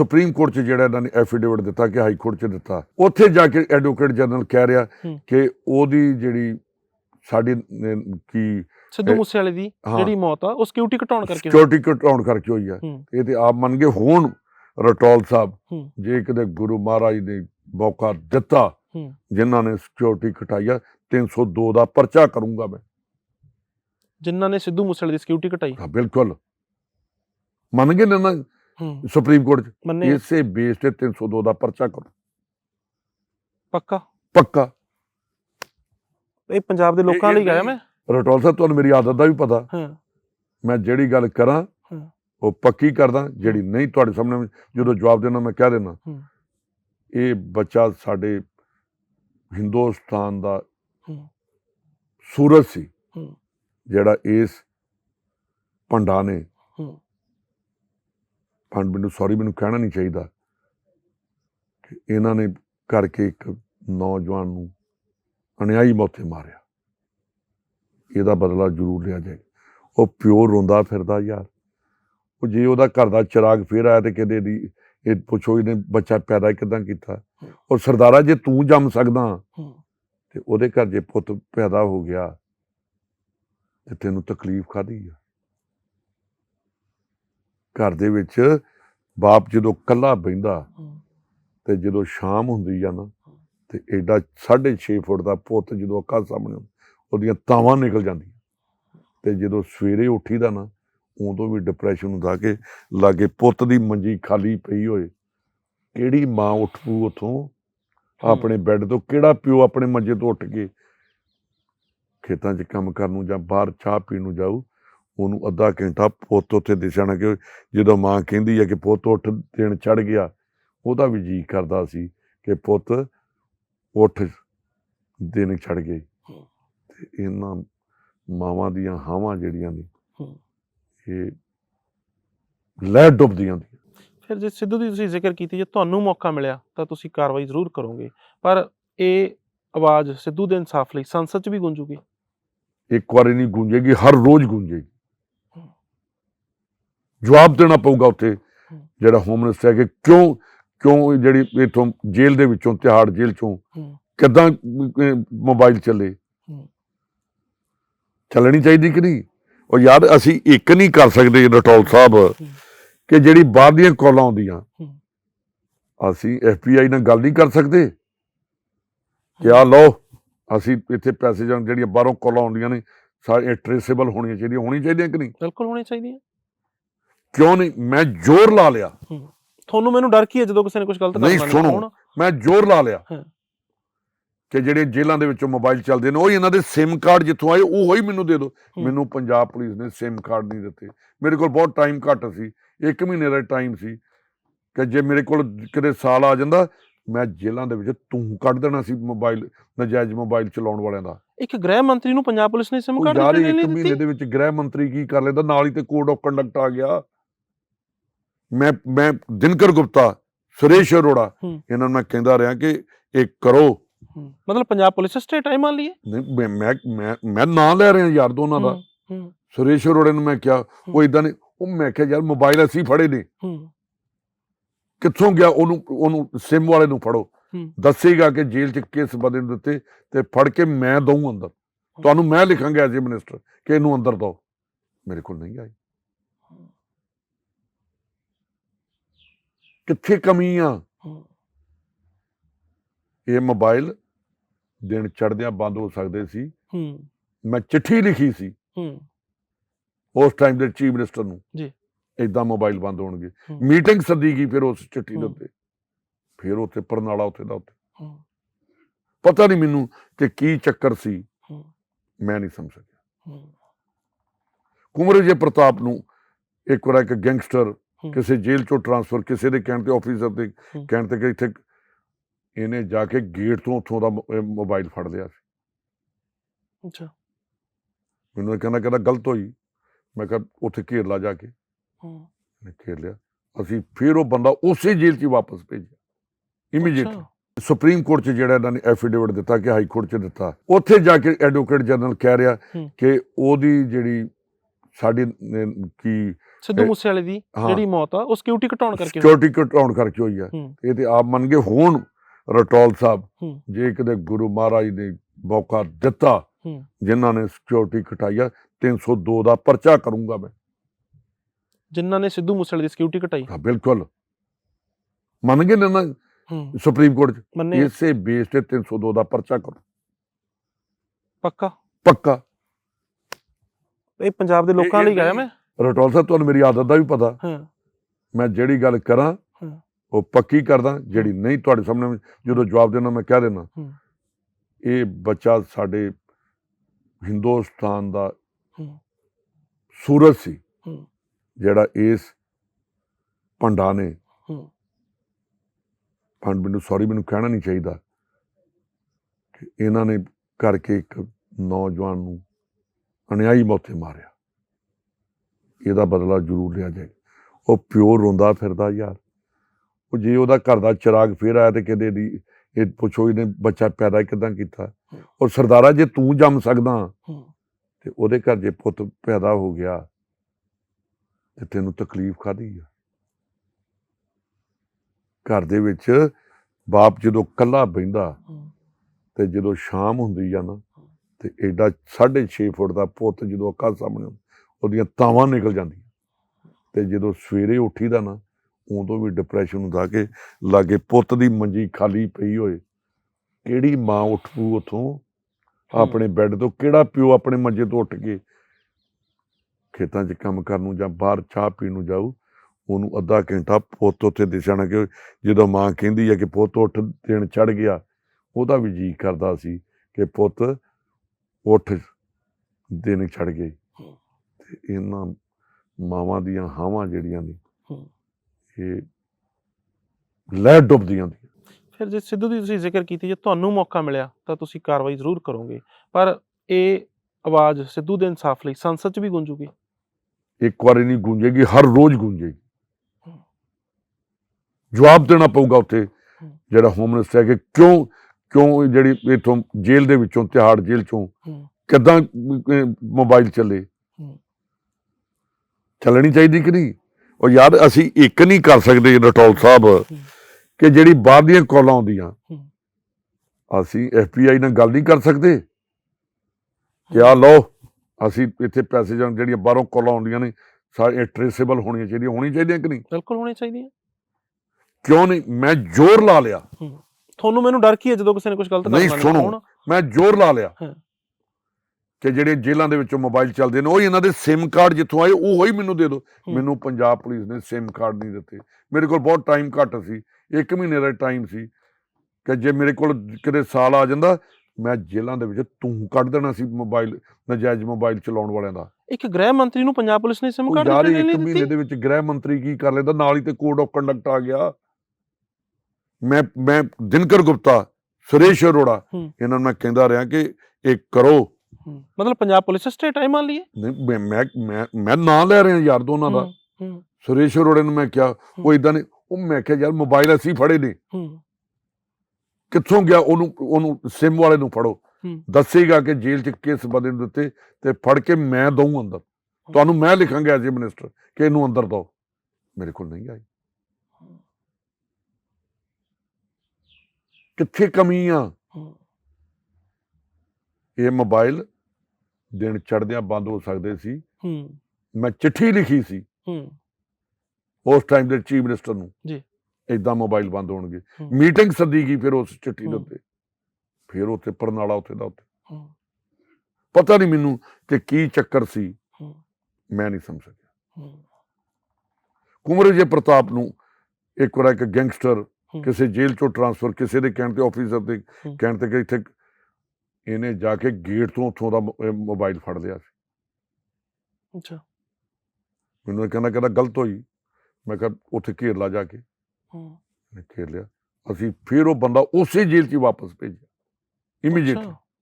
Supreme court 'ਚ ਜਿਹੜਾ ਇਹਨਾਂ ਨੇ ਐਫੀਡੇਵਿਟ ਦਿੱਤਾ ਕਿ ਹਾਈ ਕੋਰਟ 'ਚ ਦਿੱਤਾ ਉੱਥੇ ਜਾ ਕੇ ਐਡਵੋਕੇਟ ਜਨਰਲ ਕਹਿ ਰਿਹਾ। ਕਿ ਉਹਦੀ ਜਿਹੜੀ ਸਾਡੀ ਕੀ ਸਿੱਧੂ ਮੂਸੇਵਾਲੇ ਦੀ। ਜਿਹੜੀ ਮੌਤ ਆ ਉਹ ਸਿਕਿਉਰਿਟੀ ਘਟਾਉਣ ਕਰਕੇ ਹੋਈ। ਸਿਕਿਉਰਿਟੀ ਘਟਾਉਣ ਕਰਕੇ ਹੋਈ ਆ ਇਹ ਤੇ ਆਪ ਮੰਨ ਗਏ ਹੁਣ ਰਟੌਲ ਸਾਹਿਬ। ਜੇ ਕਿਤੇ ਗੁਰੂ ਮਹਾਰਾਜ ਨੇ ਮੌਕਾ ਦਿੱਤਾ। ਜਿਨ੍ਹਾਂ ਨੇ ਸਿਕਿਉਰਿਟੀ ਘਟਾਈ ਆ 302 ਦਾ ਪਰਚਾ ਕਰੂੰਗਾ ਮੈਂ ਜਿਨ੍ਹਾਂ ਨੇ ਸਿੱਧੂ ਮੂਸੇਵਾਲੇ ਦੀ ਸਿਕਿਉਰਿਟੀ ਘਟਾਈ ਹਾਂ ਬਿਲਕੁਲ ਮੰਨ ਗਏ ਨਾ ਹੂੰ ਸੁਪਰੀਮ ਕੋਰਟ 'ਚ ਮੰਨੇ ਇਸੇ ਬੇਸ ਤੇ 302 ਦਾ ਪਰਚਾ ਕਰੋ ਪੱਕਾ ਪੱਕਾ ਇਹ ਪੰਜਾਬ ਦੇ ਲੋਕਾਂ ਲਈ ਗਿਆ ਮੈਂ ਰਟੌਲ ਸਾਹਿਬ ਤੁਹਾਨੂੰ ਮੇਰੀ ਆਦਤ ਦਾ ਵੀ ਪਤਾ ਹਾਂ ਮੈਂ ਜਿਹੜੀ ਗੱਲ ਕਰਾਂ ਹਾਂ। ਉਹ ਪੱਕੀ ਕਰਦਾ ਜਿਹੜੀ ਨਹੀਂ ਤੁਹਾਡੇ ਸਾਹਮਣੇ ਜਦੋਂ ਜਵਾਬ ਦੇਣਾ ਮੈਂ ਕਹਿ ਦੇਣਾ ਹੂੰ। ਇਹ ਬੱਚਾ ਸਾਡੇ ਹਿੰਦੁਸਤਾਨ ਦਾ ਹੂੰ। ਸੂਰਜ ਸੀ ਹੂੰ। ਜਿਹੜਾ ਇਸ ਭੰਡਾ ਨੇ ਹੂੰ। ਭੰਡ ਮੈਨੂੰ ਸੌਰੀ ਮੈਨੂੰ ਕਹਿਣਾ ਨਹੀਂ ਚਾਹੀਦਾ ਕਿ ਇਹਨਾਂ ਨੇ ਕਰਕੇ ਇੱਕ ਨੌਜਵਾਨ ਨੂੰ ਅਨਿਆਈ ਮੌਤੇ ਮਾਰਿਆ। ਇਹਦਾ ਬਦਲਾ ਜ਼ਰੂਰ ਲਿਆ ਜਾਏ। ਉਹ ਪਿਓ ਰੋਂਦਾ ਫਿਰਦਾ ਯਾਰ। ਉਹ ਜੇ ਉਹਦਾ ਘਰ ਦਾ ਚਿਰਾਗ ਫੇਰ ਆਇਆ ਤੇ ਕਿਤੇ ਦੀ ਇਹ ਪੁੱਛੋ ਇਹਨੇ ਬੱਚਾ ਪੈਦਾ ਕਿਦਾਂ ਕੀਤਾ? ਉਹ ਸਰਦਾਰਾ ਜੇ ਤੂੰ ਜੰਮ ਸਕਦਾ ਤੇ ਉਹਦੇ ਘਰ ਜੇ ਪੁੱਤ ਪੈਦਾ ਹੋ ਗਿਆ ਤੇ ਤੈਨੂੰ ਤਕਲੀਫ ਕਾਦੀ ਆ? ਘਰ ਦੇ ਵਿੱਚ ਬਾਪ ਜਦੋਂ ਕੱਲਾ ਬੈਂਦਾ ਤੇ ਜਦੋਂ ਸ਼ਾਮ ਹੁੰਦੀ ਆ ਨਾ ਤੇ ਐਡਾ 6.5 ਫੁੱਟ ਦਾ ਪੁੱਤ ਜਦੋਂ ਅੱਖਾਂ ਸਾਹਮਣੇ ਹੁੰਦਾ, ਉਹਦੀਆਂ ਤਾਵਾਂ ਨਿਕਲ ਜਾਂਦੀਆਂ। ਤੇ ਜਦੋਂ ਸਵੇਰੇ ਉੱਠੀਦਾ ਨਾ ਉਦੋਂ ਵੀ ਡਿਪਰੈਸ਼ਨ ਹੁੰਦਾ ਕਿ ਲਾਗੇ ਪੁੱਤ ਦੀ ਮੰਜੀ ਖਾਲੀ ਪਈ ਹੋਏ ਕਿਹੜੀ ਮਾਂ ਉੱਠੂ ਉਥੋਂ? ਆਪਣੇ ਬੈੱਡ ਤੋਂ ਕਿਹੜਾ ਪਿਓ ਆਪਣੇ ਮੰਜੇ ਤੋਂ ਉੱਠ ਕੇ ਖੇਤਾਂ 'ਚ ਕੰਮ ਕਰਨ ਨੂੰ ਜਾਂ ਬਾਹਰ ਚਾਹ ਪੀਣ ਨੂੰ ਜਾਊ? ਉਹਨੂੰ ਅੱਧਾ ਘੰਟਾ ਪੁੱਤ ਉੱਥੇ ਦਿਸਣਾ ਕਿ ਜਦੋਂ ਮਾਂ ਕਹਿੰਦੀ ਹੈ ਕਿ ਪੁੱਤ ਉੱਠ ਦਿਨ ਚੜ ਗਿਆ ਉਹਦਾ ਵੀ ਜੀ ਕਰਦਾ ਸੀ ਕਿ ਪੁੱਤ ਉੱਠ ਦਿਨ ਚੜ ਹੂੰ। ਤੇ ਇਹਨਾਂ ਮਾਵਾਂ ਦੀਆਂ ਹਾਵਾਂ ਜਿਹੜੀਆਂ ਨੇ। ਇਹ ਲੈ ਡੁੱਬਦੀਆਂ ਨੇ ਫਿਰ ਜੇ ਸਿੱਧੂ ਦੀ ਤੁਸੀਂ ਜ਼ਿਕਰ ਕੀਤੀ ਜੇ ਤੁਹਾਨੂੰ ਮੌਕਾ ਮਿਲਿਆ ਤਾਂ ਤੁਸੀਂ ਕਾਰਵਾਈ ਜ਼ਰੂਰ ਕਰੋਗੇ ਪਰ ਇਹ ਆਵਾਜ਼ ਸਿੱਧੂ ਦੇ ਇਨਸਾਫ ਲਈ ਸੰਸਦ 'ਚ ਵੀ ਗੂੰਜੂਗੀ ਇੱਕ ਵਾਰੀ ਨਹੀਂ ਗੂੰਜੇਗੀ ਹਰ ਰੋਜ਼ ਗੂੰਜੇਗੀ। ਜਵਾਬ ਦੇਣਾ ਪਊਗਾ ਉੱਥੇ। ਜਿਹੜਾ ਹੋਮ ਮਿਨਿਸਟਰ ਹੈ ਕਿ ਕਿਉਂ ਕਿਉਂ ਜਿਹੜੀ ਇਥੋਂ ਜੇਲ੍ਹ ਦੇ ਵਿੱਚੋਂ ਤਿਹਾੜ ਜੇਲ੍ਹ ਚੋਂ। ਕਿੱਦਾਂ ਮੋਬਾਈਲ ਚੱਲੇ। ਚੱਲਣੀ ਚਾਹੀਦੀ ਕਿ ਨਹੀਂ ਉਹ ਯਾਰ ਅਸੀਂ ਇੱਕ ਨਹੀਂ ਕਰ ਸਕਦੇ ਰਟੌਲ ਸਾਹਿਬ ਕਿ ਜਿਹੜੀ ਬਾਹਰ ਦੀਆਂ ਕਾਲਾਂ ਆਉਂਦੀਆਂ। ਅਸੀਂ ਐਫਬੀਆਈ ਨਾਲ ਗੱਲ ਨਹੀਂ ਕਰ ਸਕਦੇ ਕਿ ਆ ਲਓ ਅਸੀਂ ਇੱਥੇ ਪੈਸੇ ਜਾਂ ਜਿਹੜੀਆਂ ਬਾਹਰੋਂ ਕਾਲਾਂ ਆਉਂਦੀਆਂ ਨੇ ਸਾਰੇ ਟ੍ਰੇਸੇਬਲ ਹੋਣੀਆਂ ਚਾਹੀਦੀਆਂ ਹੋਣੀ ਚਾਹੀਦੀਆਂ ਕਿ ਨਹੀਂ ਬਿਲਕੁਲ ਹੋਣੀ ਚਾਹੀਦੀ ਹੈ ਕਿਉਂ ਨਹੀਂ? ਮੈਂ ਜ਼ੋਰ ਲਾ ਲਿਆ। ਤੁਹਾਨੂੰ ਮੈਨੂੰ ਡਰ ਕੀ ਹੈ ਜਦੋਂ ਕਿਸੇ ਨੇ ਕੁਝ ਗਲਤ ਨਹੀਂ, ਕਰਨਾ ਸੁਣੋ। ਹੋਣਾ? ਮੈਂ ਜ਼ੋਰ ਲਾ ਲਿਆ। ਕਿ ਜਿਹੜੇ ਜੇਲ੍ਹਾਂ ਦੇ ਵਿੱਚੋਂ ਮੋਬਾਈਲ ਚੱਲਦੇ ਨੇ ਉਹ ਇਹਨਾਂ ਦੇ ਸਿਮ ਕਾਰਡ ਜਿੱਥੋਂ ਆਏ ਉਹ ਹੀ ਮੈਨੂੰ ਦੇ ਦਿਓ। ਮੈਨੂੰ ਪੰਜਾਬ ਪੁਲਿਸ ਨੇ ਸਿਮ ਕਾਰਡ ਨਹੀਂ ਦਿੱਤੇ। ਮੇਰੇ ਕੋਲ ਬਹੁਤ ਟਾਈਮ ਘੱਟ ਸੀ। ਇੱਕ ਮਹੀਨੇ ਦਾ ਟਾਈਮ ਸੀ ਕਿ ਜੇ ਮੇਰੇ ਕੋਲ ਕਿਤੇ ਸਾਲ ਆ ਜਾਂਦਾ ਮੈਂ ਜੇਲ੍ਹਾਂ ਦੇ ਵਿੱਚ ਤੂੰ ਕੱਢ ਦੇਣਾ ਸੀ ਮੋਬਾਈਲ ਨਜਾਇਜ਼ ਮੋਬਾਈਲ ਚਲਾਉਣ ਵਾਲਿਆਂ ਦਾ। ਇੱਕ ਗ੍ਰਹਿ ਮੰਤਰੀ ਨੂੰ ਪੰਜਾਬ ਪੁਲਿਸ ਨੇ ਸਿਮ ਉਹ ਕਾਰਡ ਯਾਰ ਦਿੱਤੇ ਇੱਕ ਨਹੀਂ ਮਹੀਨੇ ਦਿੱਤੀ? ਦੇ ਵਿੱਚ ਗ੍ਰਹਿ ਮੰਤਰੀ ਕੀ ਕਰ ਲੈਂਦਾ? ਨਾਲ ਹੀ ਤੇ ਕੋਡ ਆਫ ਕੰਡਕਟ ਆ ਗਿਆ। ਮੈਂ ਮੈਂ ਦਿਨਕਰ ਗੁਪਤਾ ਸੁਰੇਸ਼ ਅਰੋੜਾ। ਇਹਨਾਂ ਨੂੰ ਮੈਂ ਕਹਿੰਦਾ ਰਿਹਾ ਕਿ ਇਹ ਕਰੋ। ਮਤਲਬ ਪੰਜਾਬ ਪੁਲਿਸ ਸਟੇਟ ਟਾਈਮ ਆ ਲਈ ਹੈ? ਨਹੀਂ ਮੈਂ ਮੈਂ ਮੈਂ ਨਾਂ ਲੈ ਰਿਹਾ ਯਾਰ ਦੋਨਾਂ ਦਾ। ਸੁਰੇਸ਼ ਅਰੋੜੇ ਨੂੰ ਮੈਂ ਕਿਹਾ ਉਹ ਇਦਾਂ ਨੇ ਉਹ ਮੈਂ ਕਿਹਾ ਯਾਰ ਮੋਬਾਈਲ ਅਸੀਂ ਫੜੇ ਨੇ। ਕਿੱਥੋਂ ਗਿਆ? ਉਹਨੂੰ ਉਹਨੂੰ ਸਿਮ ਵਾਲੇ ਨੂੰ ਫੜੋ। ਦੱਸੇਗਾ ਕਿ ਜੇਲ੍ਹ 'ਚ ਕਿਸ ਬੰਦੇ ਨੂੰ ਦਿੱਤੇ ਤੇ ਫੜ ਕੇ ਮੈਂ ਦਊਂ ਅੰਦਰ। ਤੁਹਾਨੂੰ ਮੈਂ ਲਿਖਾਂਗਾ ਐਜ਼ ਮਿਨਿਸਟਰ ਕਿ ਇਹਨੂੰ ਅੰਦਰ ਦਿਓ। ਮੇਰੇ ਕੋਲ ਨਹੀਂ ਆਈ। ਕਿੱਥੇ ਕਮੀ ਆ? ਇਹ ਮੋਬਾਈਲ ਦਿਨ ਚੜਦਿਆਂ ਬੰਦ ਹੋ ਸਕਦੇ ਸੀ। ਹੂੰ। ਮੈਂ ਚਿੱਠੀ ਲਿਖੀ ਸੀ। ਹੂੰ। ਉਸ ਟਾਈਮ ਦੇ ਚੀਫ ਮਿਨਿਸਟਰ ਨੂੰ। ਜੀ। ਇਦਾਂ ਮੋਬਾਈਲ ਬੰਦ ਹੋਣਗੇ। ਮੀਟਿੰਗ ਸੱਦੀ ਗਈ ਫਿਰ ਉਸ ਚਿੱਠੀ ਦੇ। ਉੱਤੇ। ਫਿਰ ਉੱਥੇ ਪਰਨਾਲਾ ਉੱਥੇ ਦਾ ਉੱਥੇ। ਹੂੰ। ਪਤਾ ਨਹੀਂ ਮੈਨੂੰ ਕਿ ਕੀ ਚੱਕਰ ਸੀ। ਮੈਂ ਨਹੀਂ ਸਮਝ ਸਕਿਆ। ਕੁਮਰ ਜੇ ਪ੍ਰਤਾਪ ਨੂੰ ਇੱਕ ਵਾਰ ਇੱਕ ਗੈਂਗਸਟਰ। ਕਿਸੇ ਜੇਲ੍ਹ ਚੋਂ ਟਰਾਂਸਫਰ ਕਿਸੇ ਦੇ ਕਹਿਣ ਤੇ ਆਫੀਸਰ ਦੇ। ਕਹਿਣ ਤੇ ਕਿ ਇੱਥੇ ਇਹਨੇ ਜਾ ਕੇ ਗੇਟ ਤੋਂ ਉੱਥੋਂ ਦਾ ਮੋਬਾਈਲ ਫੜ ਲਿਆ ਸੀ। ਅੱਛਾ। ਮੈਨੂੰ ਕਹਿੰਦਾ ਕਹਿੰਦਾ ਗਲਤ ਹੋਈ। ਮੈਂ ਕਿਹਾ ਉੱਥੇ ਘੇਰ ਲਾ ਜਾ ਕੇ। ਹੂੰ। ਨੇ ਘੇਰ ਲਿਆ। ਅਸੀਂ ਫਿਰ ਉਹ ਬੰਦਾ ਉਸੇ ਜੇਲ੍ਹ 'ਚ ਵਾਪਸ ਭੇਜਿਆ। ਇਮੀਡੀਏਟਲੀ। ਸੁਪਰੀਮ ਕੋਰਟ 'ਚ ਜਿਹੜਾ ਇਹਨਾਂ ਨੇ ਐਫੀਡੇਵਿਟ ਦਿੱਤਾ ਕਿ ਹਾਈ ਕੋਰਟ 'ਚ ਦਿੱਤਾ। ਉੱਥੇ ਜਾ ਕੇ ਐਡਵੋਕੇਟ ਜਨਰਲ ਕਹਿ ਰਿਹਾ। ਕਿ ਉਹਦੀ ਜਿਹੜੀ ਸਾਡੀ ਕੀ ਸਿੱਧੂ ਮੂਸੇਵਾਲੇ ਦੀ ਜਿਹੜੀ ਮੌਤ ਆ ਉਹ ਸਿਕਿਉਰਿਟੀ ਘਟਾਉਣ ਕਰਕੇ ਹੋਈ। ਸਿਕਿਉਰਿਟੀ ਘਟਾਉਣ ਕਰਕੇ ਹੋਈ ਆ। ਇਹ ਤੇ ਆਪ ਮੰਨ ਗਏ ਹੁਣ ਰਟੌਲ ਸਾਹਿਬ ਜੇ ਕਿਤੇ ਗੁਰੂ ਮਹਾਰਾਜ ਨੇ ਮੌਕਾ ਦਿੱਤਾ ਜਿਨ੍ਹਾਂ ਨੇ ਸਿਕਿਉਰਿਟੀ ਘਟਾਈ ਆ 302 ਦਾ ਪਰਚਾ ਕਰੂੰਗਾ ਮੈਂ। ਜਿਨ੍ਹਾਂ ਨੇ ਸਿੱਧੂ ਮੂਸੇਵਾਲੇ ਦੀ ਸਿਕਿਉਰਿਟੀ ਘਟਾਈ। ਹਾਂ ਬਿਲਕੁਲ। ਮੰਨ ਗਏ ਨੇ ਸੁਪਰੀਮ ਕੋਰਟ 'ਚ? ਇਸੇ ਬੇਸ ਤੇ 302 ਦਾ ਪਰਚਾ ਕਰੋ। ਪੱਕਾ? ਪੱਕਾ। ਇਹ ਪੰਜਾਬ ਦੇ ਲੋਕਾਂ ਲਈ ਗਿਆ। ਮੈਂ ਰਟੌਲ ਸਾਹਿਬ ਤੁਹਾਨੂੰ ਮੇਰੀ ਆਦਤ ਦਾ ਵੀ ਪਤਾ ਹਾਂ ਮੈਂ ਜਿਹੜੀ ਗੱਲ ਕਰਾਂ। ਉਹ ਪੱਕੀ ਕਰਦਾ ਜਿਹੜੀ ਨਹੀਂ ਤੁਹਾਡੇ ਸਾਹਮਣੇ ਜਦੋਂ ਜਵਾਬ ਦੇਣਾ ਮੈਂ ਕਹਿ ਦੇਣਾ। ਇਹ ਬੱਚਾ ਸਾਡੇ ਹਿੰਦੁਸਤਾਨ ਦਾ। ਸੂਰਜ ਸੀ। ਜਿਹੜਾ ਇਸ ਭੰਡਾ ਨੇ। ਭੰਡ ਮੈਨੂੰ ਸੌਰੀ ਮੈਨੂੰ ਕਹਿਣਾ ਨਹੀਂ ਚਾਹੀਦਾ ਕਿ ਇਹਨਾਂ ਨੇ ਕਰਕੇ ਇੱਕ ਨੌਜਵਾਨ ਨੂੰ ਅਨਿਆਈ ਮੌਤੇ ਮਾਰਿਆ ਇਹਦਾ ਬਦਲਾ ਜ਼ਰੂਰ ਲਿਆ ਜਾਏ। ਉਹ ਪਿਓ ਰੋਂਦਾ ਫਿਰਦਾ ਯਾਰ। ਉਹ ਜੇ ਉਹਦਾ ਘਰ ਦਾ ਚਿਰਾਗ ਫੇਰ ਆਇਆ ਤੇ ਕਹਿੰਦੇ ਦੀ ਇਹ ਪੁੱਛੋ ਇਹਨੇ ਬੱਚਾ ਪੈਦਾ ਕਿਦਾਂ ਕੀਤਾ? ਔਰ ਸਰਦਾਰਾ ਜੇ ਤੂੰ ਜੰਮ ਸਕਦਾ ਤੇ ਉਹਦੇ ਘਰ ਜੇ ਪੁੱਤ ਪੈਦਾ ਹੋ ਗਿਆ ਤੇ ਤੈਨੂੰ ਤਕਲੀਫ ਕਾਹਦੀ ਆ? ਘਰ ਦੇ ਵਿੱਚ ਬਾਪ ਜਦੋਂ ਕੱਲਾ ਬਹਿੰਦਾ ਹੂੰ। ਤੇ ਜਦੋਂ ਸ਼ਾਮ ਹੁੰਦੀ ਆ ਨਾ ਤੇ ਐਡਾ 6.5 ਫੁੱਟ ਦਾ ਪੁੱਤ ਜਦੋਂ ਅੱਖਾਂ ਸਾਹਮਣੇ ਉਹਦੀਆਂ ਤਾਵਾਂ ਨਿਕਲ ਜਾਂਦੀਆਂ। ਤੇ ਜਦੋਂ ਸਵੇਰੇ ਉੱਠੀਦਾ ਨਾ ਉਦੋਂ ਵੀ ਡਿਪਰੈਸ਼ਨ ਹੁੰਦਾ ਕਿ ਲਾਗੇ ਪੁੱਤ ਦੀ ਮੰਜੀ ਖਾਲੀ ਪਈ ਹੋਏ। ਕਿਹੜੀ ਮਾਂ ਉੱਠੂ ਉਥੋਂ? ਆਪਣੇ ਬੈੱਡ ਤੋਂ ਕਿਹੜਾ ਪਿਓ ਆਪਣੇ ਮੰਜੇ ਤੋਂ ਉੱਠ ਕੇ ਖੇਤਾਂ 'ਚ ਕੰਮ ਕਰਨ ਨੂੰ ਜਾਂ ਬਾਹਰ ਚਾਹ ਪੀਣ ਨੂੰ ਜਾਊ ਉਹਨੂੰ ਅੱਧਾ ਘੰਟਾ ਪੁੱਤ ਉੱਥੇ ਦਿਸਣਾ ਕਿ ਜਦੋਂ ਮਾਂ ਕਹਿੰਦੀ ਹੈ ਕਿ ਪੁੱਤ ਉੱਠ ਦਿਨ ਚੜ ਗਿਆ ਉਹਦਾ ਵੀ ਜੀ ਕਰਦਾ ਸੀ ਕਿ ਪੁੱਤ ਉੱਠ ਦਿਨ ਚੜ ਗਏ। ਇਹਨਾਂ ਮਾਵਾਂ ਦੀਆਂ ਹਾਵਾਂ ਜਿਹੜੀਆਂ ਨੇ। ਇਹ ਲਹਿ ਡੁੱਬਦੀਆਂ ਨੇ ਫਿਰ ਜੇ ਸਿੱਧੂ ਦੀ ਤੁਸੀਂ ਜ਼ਿਕਰ ਕੀਤੀ ਜੇ ਤੁਹਾਨੂੰ ਮੌਕਾ ਮਿਲਿਆ ਤਾਂ ਤੁਸੀਂ ਕਾਰਵਾਈ ਜ਼ਰੂਰ ਕਰੋਗੇ ਪਰ ਇਹ ਆਵਾਜ਼ ਸਿੱਧੂ ਦੇ ਇਨਸਾਫ ਲਈ ਸੰਸਦ 'ਚ ਵੀ ਗੂੰਜੂਗੀ ਇੱਕ ਵਾਰੀ ਨਹੀਂ ਗੂੰਜੇਗੀ ਹਰ ਰੋਜ਼ ਗੂੰਜੇਗੀ। ਜਵਾਬ ਦੇਣਾ ਪਊਗਾ ਉੱਥੇ। ਜਿਹੜਾ ਹੋਮ ਮਿਨਿਸਟਰ ਹੈ ਕਿ ਕਿਉਂ ਕਿਉਂ ਜਿਹੜੀ ਇਥੋਂ ਜੇਲ੍ਹ ਦੇ ਵਿੱਚੋਂ ਤਿਹਾੜ ਜੇਲ੍ਹ ਚੋਂ ਕਿੱਦਾਂ ਮੋਬਾਈਲ ਚੱਲੇ। ਚੱਲਣੀ ਚਾਹੀਦੀ ਕਿ ਨਹੀਂ ਉਹ ਯਾਰ ਅਸੀਂ ਇੱਕ ਨਹੀਂ ਕਰ ਸਕਦੇ ਰਟੌਲ ਸਾਹਿਬ ਕਿ ਜਿਹੜੀ ਬਾਹਰ ਦੀਆਂ ਕਾਲਾਂ ਆਉਂਦੀਆਂ। ਅਸੀਂ ਐਫਬੀਆਈ ਨਾਲ ਗੱਲ ਨਹੀਂ ਕਰ ਸਕਦੇ ਕਿ ਆ ਲਓ ਅਸੀਂ ਇੱਥੇ ਪੈਸੇ ਜਾਂ ਜਿਹੜੀਆਂ ਬਾਹਰੋਂ ਕਾਲਾਂ ਆਉਂਦੀਆਂ ਨੇ ਸਾਰੇ ਟ੍ਰੇਸੇਬਲ ਹੋਣੀਆਂ ਚਾਹੀਦੀਆਂ ਹੋਣੀ ਚਾਹੀਦੀਆਂ ਕਿ ਨਹੀਂ ਬਿਲਕੁਲ ਹੋਣੀ ਚਾਹੀਦੀ ਹੈ ਕਿਉਂ ਨਹੀਂ ਮੈਂ ਜ਼ੋਰ ਲਾ ਲਿਆ ਤੁਹਾਨੂੰ ਮੈਨੂੰ ਡਰ ਕੀ ਹੈ ਜਦੋਂ ਕਿਸੇ ਨੇ ਕੁਝ ਗਲਤ ਨਹੀਂ, ਕਰਨਾ ਸੁਣੋ। ਹੋਣਾ? ਮੈਂ ਜ਼ੋਰ ਲਾ ਲਿਆ। ਕਿ ਜਿਹੜੇ ਜੇਲ੍ਹਾਂ ਦੇ ਵਿੱਚੋਂ ਮੋਬਾਈਲ ਚੱਲਦੇ ਨੇ ਉਹ ਇਹਨਾਂ ਦੇ ਸਿਮ ਕਾਰਡ ਜਿੱਥੋਂ ਆਏ ਉਹ ਹੀ ਮੈਨੂੰ ਦੇ ਦਿਓ। ਮੈਨੂੰ ਪੰਜਾਬ ਪੁਲਿਸ ਨੇ ਸਿਮ ਕਾਰਡ ਨਹੀਂ ਦਿੱਤੇ ਮੇਰੇ ਕੋਲ ਬਹੁਤ ਟਾਈਮ ਘੱਟ ਸੀ ਇੱਕ ਮਹੀਨੇ ਦਾ ਟਾਈਮ ਸੀ ਕਿ ਜੇ ਮੇਰੇ ਕੋਲ ਕਿਤੇ ਸਾਲ ਆ ਜਾਂਦਾ ਮੈਂ ਜੇਲ੍ਹਾਂ ਦੇ ਵਿੱਚ ਤੂੰ ਕੱਢ ਦੇਣਾ ਸੀ ਮੋਬਾਈਲ ਨਜਾਇਜ਼ ਮੋਬਾਈਲ ਚਲਾਉਣ ਵਾਲਿਆਂ ਦਾ ਇੱਕ ਗ੍ਰਹਿ ਮੰਤਰੀ ਨੂੰ ਪੰਜਾਬ ਪੁਲਿਸ ਨੇ ਸਿਮ ਉਹ ਕਾਰਡ ਯਾਰ ਦਿੱਤੇ ਇੱਕ ਨਹੀਂ ਮਹੀਨੇ ਦੇ ਵਿੱਚ ਗ੍ਰਹਿ ਮੰਤਰੀ ਕੀ ਕਰ ਲੈਂਦਾ ਨਾਲ ਹੀ ਤੇ ਕੋਡ ਆਫ ਕੰਡਕਟ ਆ ਗਿਆ ਮੈਂ ਮੈਂ ਦਿਨਕਰ ਗੁਪਤਾ ਸੁਰੇਸ਼ ਅਰੋੜਾ। ਇਹਨਾਂ ਨੂੰ ਮੈਂ ਕਹਿੰਦਾ ਰਿਹਾ ਕਿ ਇਹ ਕਰੋ। ਮਤਲਬ ਪੰਜਾਬ ਪੁਲਿਸ ਸਟੇਟ ਟਾਈਮ ਆ ਲਈ ਹੈ? ਨਹੀਂ ਮੈਂ ਮੈਂ ਮੈਂ ਮੈਂ ਨਾਂ ਲੈ ਰਿਹਾ ਯਾਰ ਦੋਨਾਂ ਦਾ। ਹੂੰ, ਹੂੰ। ਸੁਰੇਸ਼ ਅਰੋੜੇ ਨੂੰ ਮੈਂ ਕਿਹਾ ਉਹ ਇਦਾਂ ਨੇ ਉਹ ਮੈਂ ਕਿਹਾ ਯਾਰ ਮੋਬਾਈਲ ਅਸੀਂ ਫੜੇ ਨੇ। ਹੂੰ। ਕਿੱਥੋਂ ਗਿਆ? ਉਹਨੂੰ ਉਹਨੂੰ ਸਿਮ ਵਾਲੇ ਨੂੰ ਫੜੋ। ਹੂੰ। ਦੱਸੇਗਾ ਕਿ ਜੇਲ੍ਹ 'ਚ ਕਿਸ ਬੰਦੇ ਨੂੰ ਦਿੱਤੇ ਤੇ ਫੜ ਕੇ ਮੈਂ ਦਊਂ ਅੰਦਰ। ਤੁਹਾਨੂੰ ਮੈਂ ਲਿਖਾਂਗਾ ਐਜ਼ ਮਿਨਿਸਟਰ ਕਿ ਇਹਨੂੰ ਅੰਦਰ ਦਿਓ। ਮੇਰੇ ਕੋਲ ਨਹੀਂ ਆਈ। ਕਿੱਥੇ ਕਮੀ ਆ? ਹੂੰ। ਇਹ ਮੋਬਾਈਲ ਦਿਨ ਚੜਦਿਆਂ ਬੰਦ ਹੋ ਸਕਦੇ ਸੀ ਹੂੰ ਮੈਂ ਚਿੱਠੀ ਲਿਖੀ ਸੀ ਹੂੰ ਉਸ ਟਾਈਮ ਦੇ ਚੀਫ ਮਿਨਿਸਟਰ ਨੂੰ ਜੀ। ਇਦਾਂ ਮੋਬਾਈਲ ਬੰਦ ਹੋਣਗੇ। ਮੀਟਿੰਗ ਸੱਦੀ ਗਈ ਫਿਰ ਉਸ ਚਿੱਠੀ ਦੇ। ਉੱਤੇ ਫਿਰ ਉੱਥੇ ਪਰਨਾਲਾ ਉੱਥੇ ਦਾ ਹੂੰ ਪਤਾ ਨਹੀਂ ਮੈਨੂੰ ਕਿ ਕੀ ਚੱਕਰ ਸੀ ਹੂੰ। ਮੈਂ ਨਹੀਂ ਸਮਝ ਸਕਿਆ ਹੂੰ ਕੁਮਰ ਜੇ ਪ੍ਰਤਾਪ ਨੂੰ ਇੱਕ ਵਾਰ ਇੱਕ ਗੈਂਗਸਟਰ। ਕਿਸੇ ਜੇਲ੍ਹ ਚੋਂ ਟਰਾਂਸਫਰ ਕਿਸੇ ਦੇ ਕਹਿਣ ਤੇ ਆਫੀਸਰ ਦੇ। ਕਹਿਣ ਤੇ ਕਿ ਇੱਥੇ ਇਹਨੇ ਜਾ ਕੇ ਗੇਟ ਤੋਂ ਉੱਥੋਂ ਦਾ ਮੋਬਾਈਲ ਫੜ ਲਿਆ ਸੀ। ਅੱਛਾ। ਮੈਨੂੰ ਇਹ ਕਹਿੰਦਾ ਕਹਿੰਦਾ ਗਲਤ ਹੋਈ। ਮੈਂ ਕਿਹਾ ਉੱਥੇ ਘੇਰ ਲਾ ਜਾ ਕੇ। ਹੂੰ। ਘੇਰ ਲਿਆ। ਅਸੀਂ ਫਿਰ ਉਹ ਬੰਦਾ ਉਸੇ ਜੇਲ੍ਹ 'ਚ ਵਾਪਸ ਭੇਜਿਆ। ਇਮੀਡੀਏਟਲੀ